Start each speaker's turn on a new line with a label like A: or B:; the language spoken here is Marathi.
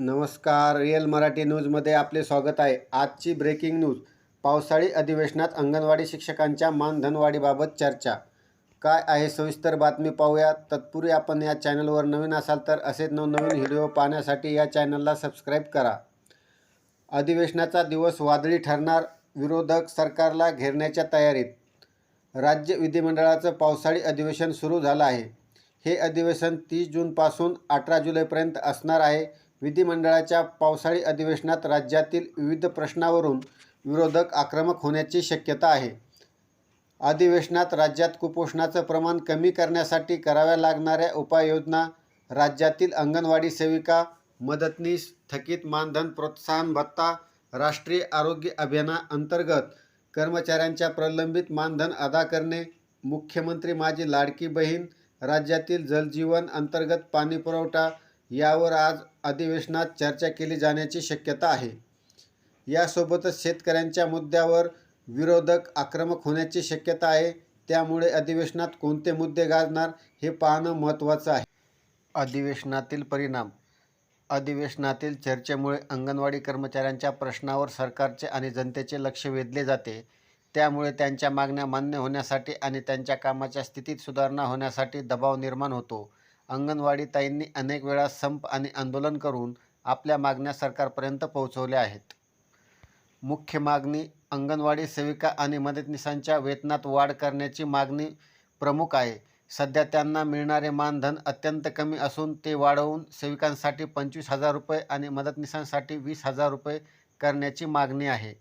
A: नमस्कार. रिअल मराठी न्यूजमध्ये आपले स्वागत आहे. आजची ब्रेकिंग न्यूज पावसाळी अधिवेशनात अंगणवाडी शिक्षकांच्या मानधनवाढीबाबत चर्चा. काय आहे सविस्तर बातमी पाहूया. तत्पूर्वी आपण या चॅनलवर नवीन असाल तर असेच नवनवीन व्हिडिओ पाहण्यासाठी या चॅनलला सबस्क्राईब करा. अधिवेशनाचा दिवस वादळी ठरणार. विरोधक सरकारला घेरण्याच्या तयारीत. राज्य विधिमंडळाचं पावसाळी अधिवेशन सुरू झालं आहे. हे अधिवेशन तीस जूनपासून अठरा जुलैपर्यंत असणार आहे. विधिमंडळाच्या पावसाळी अधिवेशनात राज्यातील विविध प्रश्नावरून विरोधक आक्रमक होण्याची शक्यता आहे. अधिवेशनात राज्यात कुपोषणाचं प्रमाण कमी करण्यासाठी कराव्या लागणाऱ्या उपाययोजना राज्यातील अंगणवाडी सेविका मदतनीस थकीत मानधन प्रोत्साहन भत्ता राष्ट्रीय आरोग्य अभियानाअंतर्गत कर्मचाऱ्यांच्या प्रलंबित मानधन अदा करणे मुख्यमंत्री माझी लाडकी बहीण राज्यातील जलजीवन अंतर्गत पाणीपुरवठा यावर आज अधिवेशनात चर्चा केली जाण्याची शक्यता आहे. यासोबतच शेतकऱ्यांच्या मुद्द्यावर विरोधक आक्रमक होण्याची शक्यता आहे. त्यामुळे अधिवेशनात कोणते मुद्दे गाजणार हे पाहणं महत्त्वाचं आहे. अधिवेशनातील परिणाम. अधिवेशनातील चर्चेमुळे अंगणवाडी कर्मचाऱ्यांच्या प्रश्नावर सरकारचे आणि जनतेचे लक्ष वेधले जाते. त्यामुळे त्यांच्या मागण्या मान्य होण्यासाठी आणि त्यांच्या कामाच्या स्थितीत सुधारणा होण्यासाठी दबाव निर्माण होतो. अंगणवाडीताईंनी अनेक वेळा संप आणि आंदोलन करून आपल्या मागण्या सरकारपर्यंत पोहोचवल्या आहेत. मुख्य मागणी अंगणवाडी सेविका आणि मदतनीसांच्या वेतनात वाढ करण्याची मागणी प्रमुख आहे. सध्या त्यांना मिळणारे मानधन अत्यंत कमी असून ते वाढवून सेविकांसाठी पंचवीस हजार रुपये आणि मदतनीसांसाठी वीस हजार रुपये करण्याची मागणी आहे.